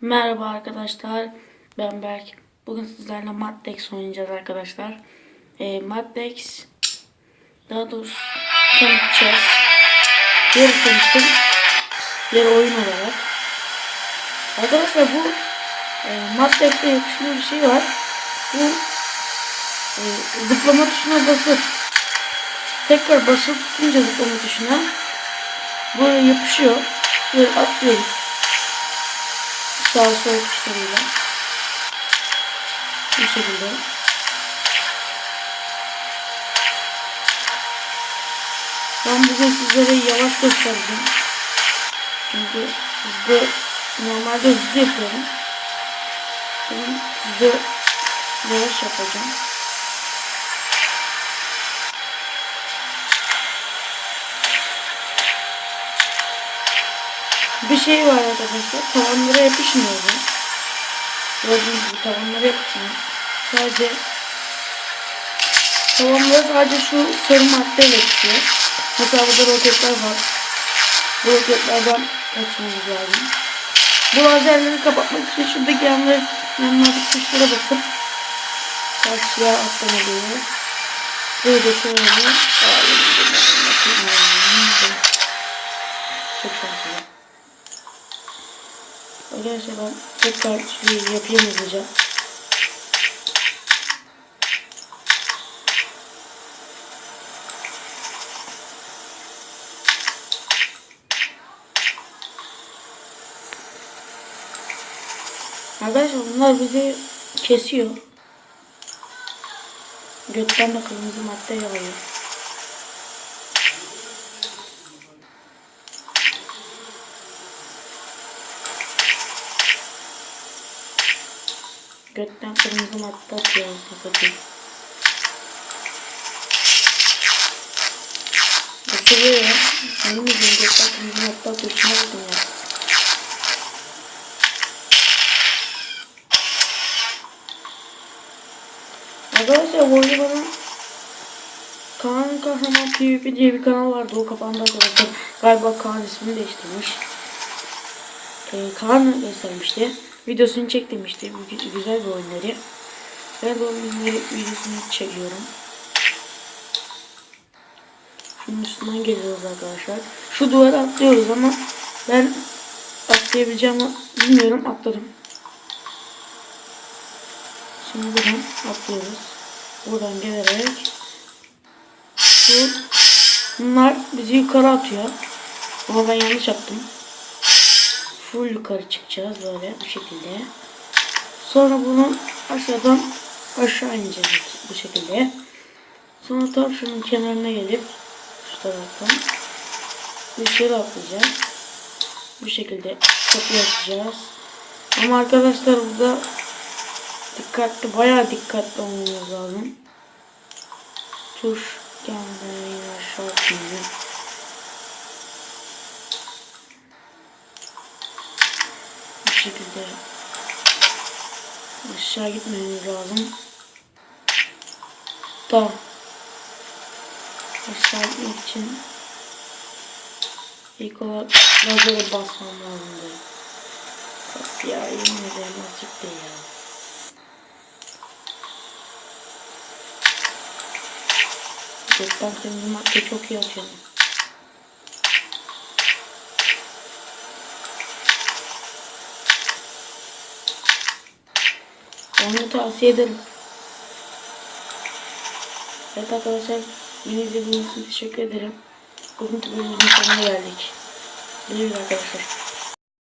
Merhaba arkadaşlar. Ben Berk. Bugün sizlerle Maddex oynayacağız arkadaşlar. E, Maddex daha doğrusu tanıtacağız. Yarı tanıtım. Yarı oyun olarak. Arkadaşlar bu e, Maddex'te yapışma bir şey var. Bu e, zıplama tuşuna basıp tekrar basıp tutunca zıplama tuşuna böyle yapışıyor. Böyle atlıyoruz sağ sol tuşlarıyla. Bu şekilde. Ben bugün sizlere yavaş göstereceğim. Çünkü hızlı normalde hızlı yapıyorum. Bugün size yavaş yapacağım bir şey var arkadaşlar. Tavanlara yapışmıyor bu. Gördüğünüz gibi tavanlara yapışmıyor. Sadece tavanlara sadece şu sarı maddeyle yapışıyor. Mesela burada roketler var. Bu roketlerden kaçmamız lazım. Bu lazerleri kapatmak için şuradaki yanları yanlardaki tuşlara basıp karşıya atlamalıyız. Böyle şöyle. Çok şanslıyım. Arkadaşlar ben tekrar şey yapayım hızlıca. Arkadaşlar bunlar bizi kesiyor. Gökten de kırmızı madde yağıyor. Gökten kırmızı madde atıyor satayım. Isırıyor. Benim yüzüm gökten kırmızı madde atıyor. Şuna bakın ya. Arkadaşlar bu oyunu bana Kaan Kahraman PvP diye bir kanal vardı. O kapandı arkadaşlar. Galiba Kaan ismini değiştirmiş. Ee, Kaan göstermişti. Videosunu çek demişti. Gü- Güzel bir oyunları. Ben o oyunları videosunu çekiyorum. Şunun üstünden geliyoruz arkadaşlar. Şu duvara atlıyoruz ama ben atlayabileceğimi bilmiyorum. Atladım. Şimdi buradan atlıyoruz. Buradan gelerek bu bunlar bizi yukarı atıyor. Ama ben yanlış yaptım. Full yukarı çıkacağız böyle bu şekilde. Sonra bunu aşağıdan aşağı ineceğiz bu şekilde. Sonra tam şunun kenarına gelip şu taraftan dışarı atlayacağız. Bu şekilde kapıyı açacağız. Ama arkadaşlar burada dikkatli bayağı dikkatli olmamız lazım. Tuş kendine aşağı atmayacağım. Şekilde aşağı gitmemiz lazım. Da aşağı gitmek için ilk olarak lazere basmam lazımdı. Bas ya yemin ederim nasip değil ya. Kırmızı madde çok iyi atıyor. Onu tavsiye ederim. Evet arkadaşlar beni izlediğiniz için teşekkür ederim. Bugün bölümümüzün sonuna geldik. Görüşürüz arkadaşlar.